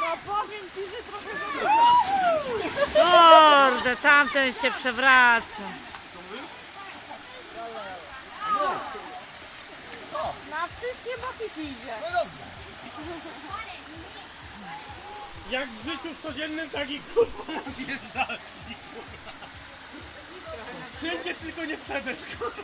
No powiem ci, że trochę za Kurde, tamten się przewraca. Na wszystkie boki ci idzie. No dobrze. Jak w życiu codziennym, tak i kurwa na zjeżdżalni, kurwa. Wszędzie tylko nie przedesz, kurwa.